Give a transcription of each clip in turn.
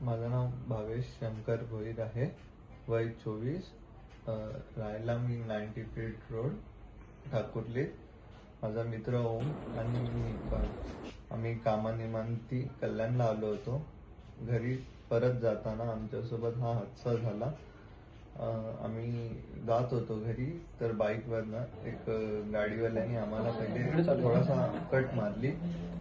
माझं नाव भावेश शंकर भोईर आहे. वय चोवीस. राहायला मी नाईन्टी फीट रोड ठाकुर्ली. माझा मित्र ओम आणि मी आम्ही कामानिमांती कल्याणला आलो होतो. घरी परत जाताना आमच्यासोबत हा हादसा झाला. आम्ही जात होतो घरी तर बाईकवरनं एक गाडीवाल्याने आम्हाला पहिले थोडासा कट मारली.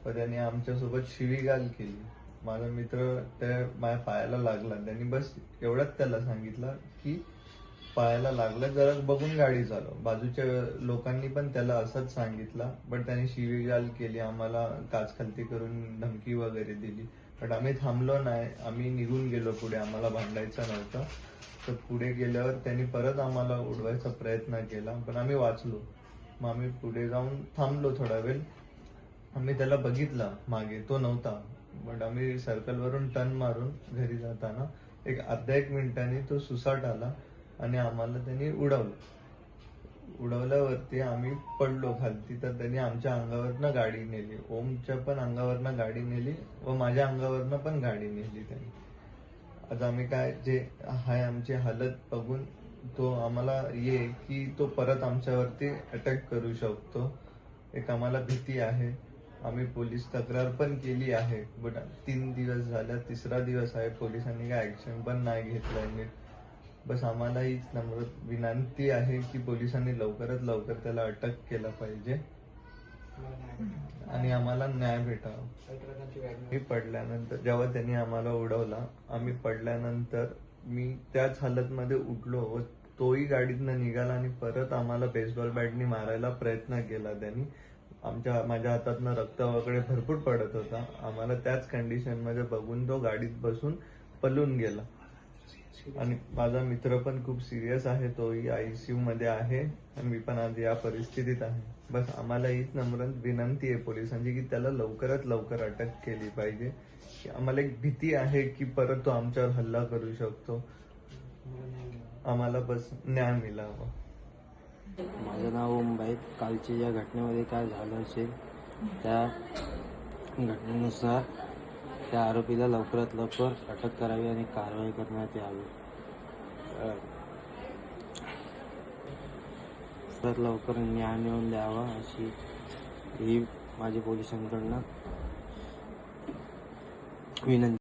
पण त्याने आमच्यासोबत शिवीगाळ केली. माझा मित्र त्या माझ्या पायाला लागला. त्यांनी बस एवढंच त्याला सांगितलं की पायाला लागलं जरा बघून गाडी चालव. बाजूच्या लोकांनी पण त्याला असंच सांगितलं पण त्याने शिवीगाल केली आम्हाला काचखालती करून धमकी वगैरे दिली. पण आम्ही थांबलो नाही आम्ही निघून गेलो पुढे आम्हाला भांडायचं नव्हतं. तर पुढे गेल्यावर त्यांनी परत आम्हाला उडवायचा प्रयत्न केला पण आम्ही वाचलो. मग आम्ही पुढे जाऊन थांबलो थोडा वेळ. आम्ही त्याला बघितला मागे तो नव्हता. बट आम्ही सर्कलवरून टर्न मारून घरी जाताना एक अर्धा एक मिनिटांनी तो सुसाट आला आणि आम्हाला त्यांनी उडवलं. उडवल्यावरती आम्ही पडलो खालती तर त्यांनी आमच्या अंगावरनं गाडी नेली. ओमच्या पण अंगावरनं गाडी नेली व माझ्या अंगावरनं पण गाडी नेली त्यांनी. आज आम्ही काय जे हाय आमची हालत बघून तो आम्हाला ये की तो परत आमच्यावरती अटॅक करू शकतो. एक आम्हाला भीती आहे. आम्ही पोलीस तक्रार पण केली आहे बट तीन दिवस झाल्या तिसरा दिवस आहे पोलिसांनी काय ऍक्शन पण नाही घेतलंय नीट. बस आम्हाला हीच नम्र विनंती आहे की पोलिसांनी लवकरात लवकर त्याला अटक केला पाहिजे. आणि आम्हाला न्याय भेटावा. मी पडल्यानंतर जेव्हा त्यांनी आम्हाला उडवला आम्ही पडल्यानंतर मी त्याच हालतमध्ये उठलो व तोही गाडीतनं निघाला आणि परत आम्हाला बेसबॉल बॅटनी मारायला प्रयत्न केला त्यांनी. आमच्या माझ्या हातातनं रक्त वगैरे भरपूर पडत होता. आम्हाला त्याच कंडिशनमध्ये बघून तो गाडीत बसून पलून गेला. आणि माझा मित्र पण खूप सिरियस आहे तोही आयसीयू मध्ये आहे आणि मी पण आज या परिस्थितीत आहे. बस आम्हाला हीच नम्र विनंती आहे पोलिसांची की त्याला लवकरात लवकर अटक केली पाहिजे. की आम्हाला एक भीती आहे की परत तो आमच्यावर हल्ला करू शकतो. आम्हाला बस न्याय मिळावा. माझं नाव मुंबईत कालच्या या घटनेमध्ये काय झालं असेल त्या घटनेनुसार त्या आरोपीला लवकरात लवकर अटक करावी आणि कारवाई करण्यात यावी. अ, लवकरात लवकर न्याय मिळवून द्यावा अशी ही माझी पोलिसांकडनं विनंती.